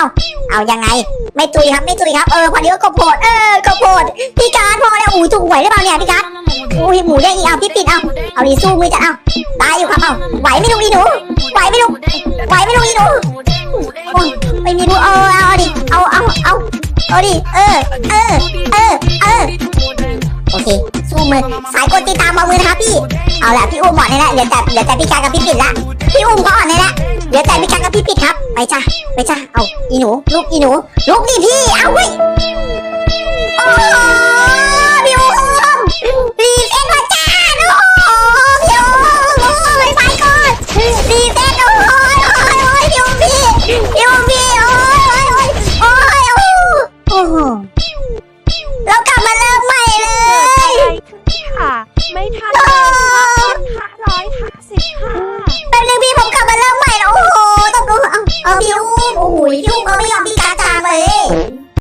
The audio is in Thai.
เอาเอายังไง ไม่ตุยครับไม่ตุยครับเออพอดีก็กบโผดเออกบโผดพี่การพอแล้วอู้ถูกหวยหรือเปล่าเนี่ยพี่การอุ้หมูเด้งอีกเอาพี่ปิดเอาเอาดีสู้มือจะเอาตายอยู่ครับเอาไหวไม่ลูกอีหนูไหวไม่ลูกไหวไม่ลูกอีหนูโอ้ยไม่มีดูเออเอาดิเอาเอาเอาเอาดิเออเออเออเออโอเคสู้มือสายกดติดตามเอามือนะครับพี่เอาละพี่อุ้มหมดเลยละเหลือแต่เหลือแต่พี่การกับพี่ปิดละพี่อุ้มก็อ่อนเลยละเหลือแต่พี่การกับพี่ปิดครับไปจ้ะ ไปจ้ะเอาอีหนูลูกอีหนูลูกดิพี่ เอาเว้ยโอ้พี่อุ้มรีเซ็ตพระจ้าโอ้พี่อุ้มโอ้ยไปก่อนรีเซ็ตโอ้ยโอ้ยพี่อุ้มพี่พี่อุ้มพี่โอ้ยโอ้ยโอ้ยโอ้ยโอ้เรากลับมาเริ่มใหม่เลยไม่ทันเลยห้าร้อยห้าสิบ